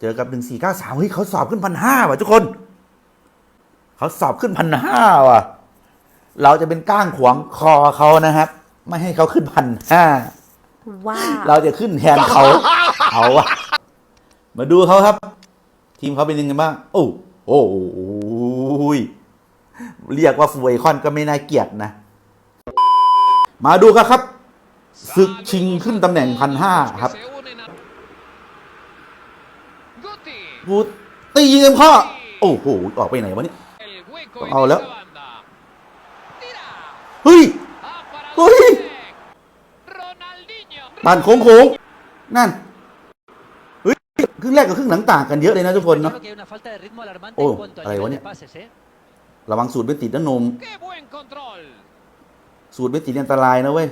เจอกับหนึ่งสี่เก้าสามเฮ้ยเขาสอบขึ้นพันห้าว่ะทุกคน เขาสอบขึ้นพันห้าว่ะ เราจะเป็นก้างขวางคอเขานะครับ ไม่ให้เขาขึ้นพันห้าว้าวเราจะขึ้นแทนเขาเอาวะมาดูเขาครับ ทีมเขาเป็นยังไงบ้างโอ้โอ้ยเรียกว่าฟูไอคอนก็ไม่น่าเกลียดนะ มาดูกันครับศึกชิงขึ้นตำแหน่งพันห้าครับ Guti. กูตียิงเต็มข้อ โอ้โห ออกไปไหนวะเนี่ย เอาแล้ว เฮ้ย เฮ้ยปั่นโค้งโค้งนั่น เฮ้ย ครึ่งแรกกับครึ่งหลังต่างกันเยอะเลยนะทุกคนเนาะ โอ้ อะไรวะเนี่ย ระวังสูตรไม่ติดนะนม สูตรไม่ติดอันตรายนะเว้ย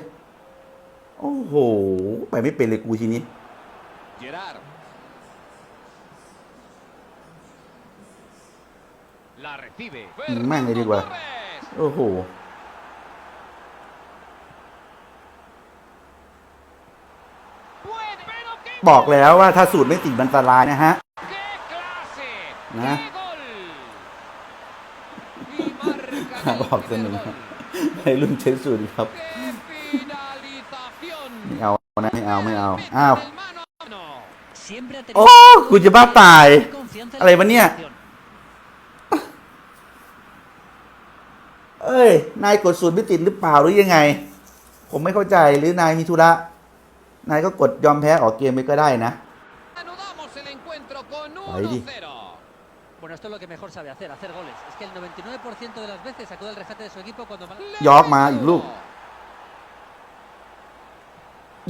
โอ้โห ไปไม่เป็นเลยกูทีนี้ La recibe. Man, le digo, Fernando Torres. โอ้โห Puede, pero qué บอกแล้วว่าถ้าสูตรไม่ติดมันอันตรายนะฮะ ¡Qué clase! Nah. ¡Qué gol! Y marca บอกตัวหนึ่งให้รุ่นใช้สูตรครับ ¡Qué finalización! ไม่เอานะไม่เอาไม่เอา อ้าว El mano a mano. Siempre ha โอ้ tenido กูจะบ้าตาย confianza en อะไร la วะเนี่ย selección. เอ้ย นายกดสูตรไม่ติดหรือเปล่าหรือยังไง ผมไม่เข้าใจหรือนายมีธุระ นายก็กดยอมแพ้ออกเกมไปก็ได้นะ Anudamos el encuentro con Ahí di. 1-0. Bueno, esto es lo que mejor sabe hacer, hacer goles. Es que el 99% de las veces acude al rescate de su equipo cuando... Le York ma, menudo. อีกลูก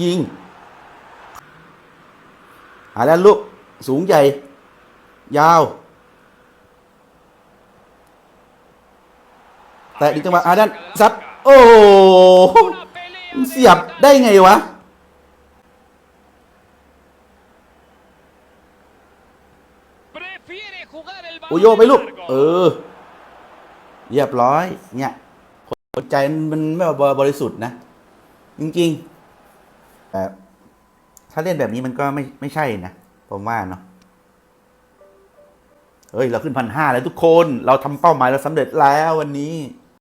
ยิงหาแล้วลูก สูงใหญ่ ยาว แต่อีจังหวะอาดันซัดโอ้โหเสียบได้ไงวะ Prefiere jugar el โอโยไปลูก เออ เรียบร้อย เนี่ยคนใจมันไม่บริสุทธิ์นะ จริงๆแต่ถ้าเล่นแบบนี้มันก็ไม่ไม่ใช่นะ ผมว่าเนาะเฮ้ย เราขึ้นพันห้าแล้วทุกคน เราทำเป้าหมายเราสำเร็จแล้ววันนี้